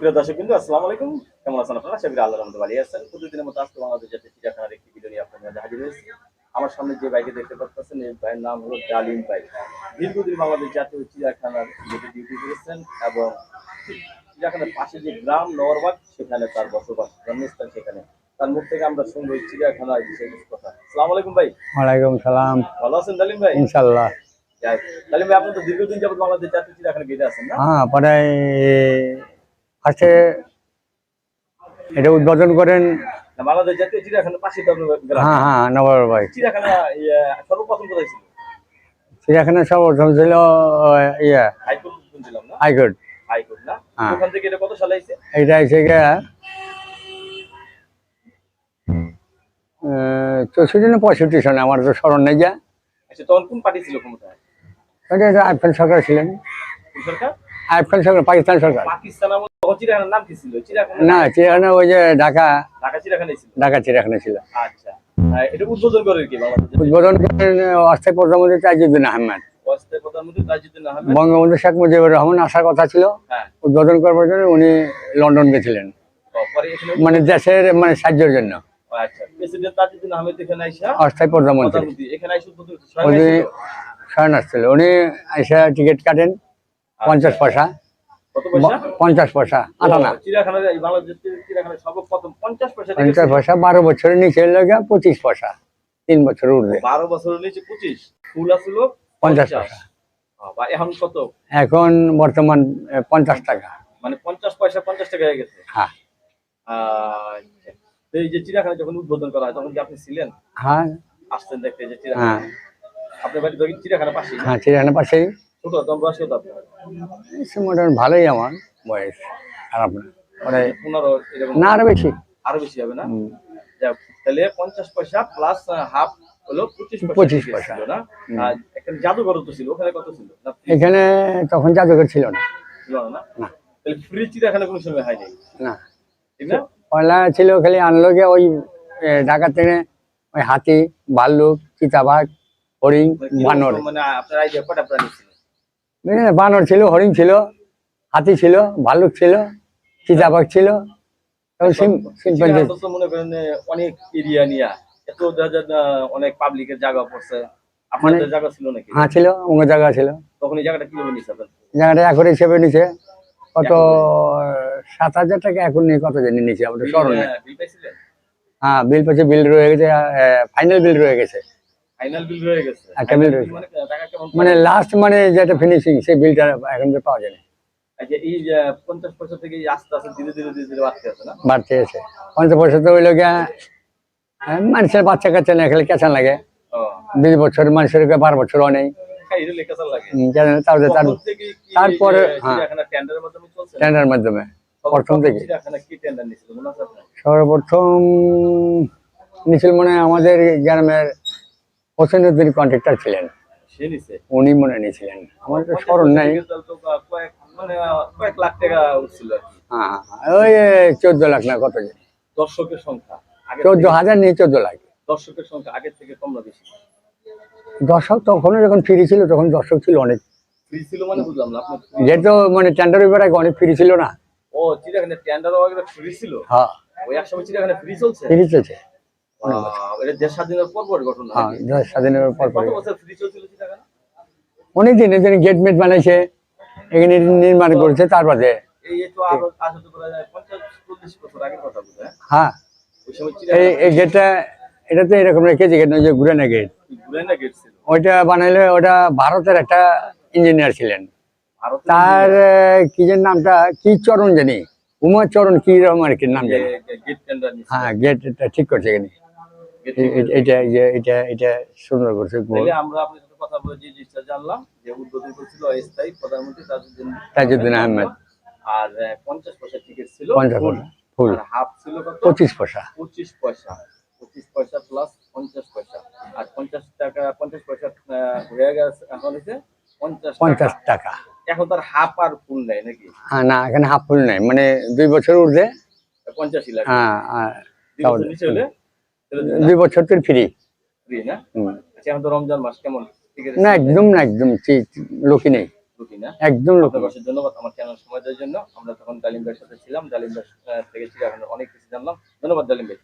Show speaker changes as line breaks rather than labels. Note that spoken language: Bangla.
প্রিয় দর্শক বিন্দু আসসালামু আলাইকুম। কেমন আছেন আপনারা? আশা করি আল্লাহর রহমতে ভালো আছেন। প্রতিদিনের মতো আজকে বাংলাদেশ জাতীয় চিড়িয়াখানার একটি ভিডিও নিয়ে আপনাদের মাঝে হাজির হয়েছি। আমার সামনে যে বাইকে দেখতে পাচ্ছেন এই ভাইয়ের নাম হলো ডালিম ভাই। দীর্ঘদিন বাংলাদেশ জাতীয় চিড়িয়াখানার যেটি ডিউটি করেছেন এবং চিড়িয়াখানার পাশে যে গ্রাম নরবাগ সেখানে তার বসবাস জন্মস্থান সেখানে। তার মুখ থেকে আমরা শুনব এই চিড়িয়াখানার বিষয়ে কিছু কথা। আসসালামু আলাইকুম ভাই।
ওয়ালাইকুম সালাম।
ভালো আছেন ডালিম ভাই?
ইনশাল্লাহ।
ডালিম ভাই আপনি তো দীর্ঘদিন যাবত বাংলাদেশ জাতীয় চিড়িয়াখানা গেটে আছেন না?
হ্যাঁ পরে ফার্স্টে এটা উদ্বোধন করেন হ্যাঁ হ্যাঁ ভাই।
চিড়িয়াখানা ইয়ে,
সব প্রথম ছিল? ইয়ে
হাইকোর্ট
হ্যাঁ।
এটা
এসে গিয়ে চৌষট্টি না পঁয়ষট্টি সনে আমার তো স্মরণ নেই যা
আচ্ছা তখন কোন পার্টি ছিল ক্ষমতায়?
ওইটা এটা আইফ খান সরকার ছিলেন।
কোন সরকার?
পাকিস্তান সরকার।
পাকিস্তান নাম কি ছিল?
না চিড়িয়াখানা ওই যে ঢাকা
ঢাকা চিড়িয়াখানায় ছিল।
ঢাকা চিড়িয়াখানা ছিল।
আচ্ছা। এটা উদ্বোধন করে কি
উদ্বোধন করেন অস্থায়ী প্রধানমন্ত্রী তাজুদ্দিন আহমেদ।
অস্থায়ী প্রধানমন্ত্রী তাজউদ্দিন আহমেদ?
বঙ্গবন্ধু শেখ মুজিবুর রহমান আসার কথা ছিল।
হ্যাঁ।
উদ্বোধন করবার জন্য উনি লন্ডন গেছিলেন। মানে দেশের মানে সাহায্যের জন্য।
আচ্ছা।
অস্থায়ী প্রধানমন্ত্রী। উনি আসছিল। উনি এসে টিকিট কাটেন পঞ্চাশ পয়সা। পঞ্চাশ পয়সা আটানা
পঞ্চাশ পয়সা
বারো বছরের নিচে লাগে পঁচিশ পয়সা তিন বছর উঠবে।
বারো বছরের নিচে পঁচিশ ফুল আসলো
পঞ্চাশ পয়সা।
এখন কত?
এখন বর্তমান পঞ্চাশ টাকা।
মানে পঞ্চাশ পয়সা পঞ্চাশ টাকা হয়ে গেছে।
হ্যাঁ।
এই যে চিড়িয়াখানা যখন উদ্বোধন করা হয় তখন কি আপনি ছিলেন?
হ্যাঁ।
আসতেন দেখতে যে চিড়িয়াখানা।
হ্যাঁ।
আপনার বাড়ি চিড়িয়াখানা পাশে
হ্যাঁ চিড়িয়াখানা পাশেই।
ছোট বয়স কত আপনার?
মোটামুটি ভালোই আমার বয়স না। মানে
পনেরো
না আরও বেশি।
আরও বেশি হবে না? তাহলে পঞ্চাশ পয়সা প্লাস হাফ হলো পঁচিশ পয়সা
25
টিকিট
পয়সা।
ছিল না এখানে জাদুঘর তো ছিল ওখানে কত ছিল?
এখানে তখন জাদুঘর ছিল না।
ছিল না। তাহলে ফ্রি চিড়িয়াখানা কোনো সময় হয়নি
না।
ঠিক না?
পয়লা ছিল খালি আনলো গিয়ে ওই ঢাকা থেকে ওই হাতি ভাল্লুক চিতাবাঘ হরিণ
মানে
বানর।
মানে আপনার আইডিয়া কটা প্রাণী ছিল?
বুঝলেন? বানর ছিল হরিণ ছিল হাতি ছিল ভাল্লুক ছিল চিতাবাঘ ছিল।
মনে করেন অনেক এরিয়া নিয়ে। এত দেখা যায় না, অনেক পাবলিকের জায়গা পড়ছে। আপনাদের জায়গা ছিল নাকি?
হ্যাঁ ছিল জায়গা ছিল।
তখন এই জায়গাটা কীভাবে
জায়গাটা এখন হিসেবে কত সাত হাজার টাকা এখন নিয়ে কত জানি আমাদের স্মরণ
হ্যাঁ, বিল পাইছিলেন?
হ্যাঁ বিল বিল রয়ে গেছে ফাইনাল বিল রয়ে গেছে।
বিল রয়ে মানে কেমন
মানে লাস্ট মানে যেটা ফিনিশিং সেই বিলটা এখন পাওয়া যায় না?
বাড়তে আছে।
পঞ্চাশ পয়সা তো মানুষের বাচ্চা কাচ্চা না খেলে কেঁচান লাগে। বিশ বছর মানুষের বারো বছর অনেক
হ্যাঁ
তারপরে
যে
হ্যাঁ।
মাধ্যমে
টেন্ডার প্রথম থেকে।
টেন্ডার নিছিল মনে
সর্বপ্রথম মনে হয় আমাদের গ্রামের কন্ট্রাক্টর ছিলেন। উনি মনে নিয়েছিলেন। আমার তো স্মরণ নাই।
মানে কি।
হ্যাঁ হ্যাঁ, ওই চোদ্দ লাখ না কত
দর্শকের সংখ্যা।
চোদ্দ হাজার নিয়ে চোদ্দ লাখ।
দর্শকের সংখ্যা আগের থেকে কম না বেশি?
দর্শক তখন যখন ফ্রি ছিল তখন দর্শক ছিল অনেক।
ফ্রি ছিল মানে বুঝলাম না
যেহেতু মানে টেন্ডার ব্যাপারে অনেক ফ্রি ছিল না।
ও চিড়িয়াখানা টেন্ডার ফ্রি ছিল?
হ্যাঁ।
ওই এক সময় চিড়িয়াখানা ফ্রি চলছে?
ফ্রি চলছে।
এটা ঘটনা
হ্যাঁ এদের গেট মেট বানাইছে এখানে নির্মাণ করেছে তারপরে
এই তো
হ্যাঁ। এই গেটটা এটা তো এরকম রেখেছে গেট যে ঘুরে না গেট ওইটা বানাইলে ওটা ভারতের একটা ইঞ্জিনিয়ার ছিলেন। তার কি যেন নামটা কি চরণ জানি উমা চরণ কি রকম আর কি নাম জানি। হ্যাঁ গেটটা ঠিক করছে এখানে। এটা যে এটা এটা সুন্দর করছে
আমরা আপনার সাথে কথা বলে যে জিনিসটা জানলাম যে উদ্বোধন করেছিল অস্থায়ী প্রধানমন্ত্রী তাজউদ্দিন
তাজউদ্দিন আহমেদ।
আর পঞ্চাশ পয়সা টিকিট ছিল
পঞ্চাশ
ফুল।
পয়সা ফুল।
হাফ ছিল কত?
পঁচিশ পয়সা।
পঁচিশ পয়সা। পঁচিশ পয়সা প্লাস পঞ্চাশ পয়সা। আর পঞ্চাশ টাকা পঞ্চাশ পয়সা হয়ে গেছে এখন হচ্ছে পঞ্চাশ
পঞ্চাশ
টাকা। এখন তার হাফ আর ফুল নেই নাকি?
হ্যাঁ না এখানে হাফ ফুল নাই। মানে দুই বছর উঠছে
পঞ্চাশই লাগে
হ্যাঁ হ্যাঁ
দুই বছর
তোর ফ্রি
আচ্ছা তো রমজান মাস কেমন?
না একদম না একদম লোকই নেই। একদম লোক
ধন্যবাদ আমার চ্যানেল সময় দেওয়ার জন্য আমরা তখন ডালিম ভাইয়ের সাথে ছিলাম। ডালিম ভাই থেকে অনেক কিছু জানলাম। ধন্যবাদ ডালিম ভাই।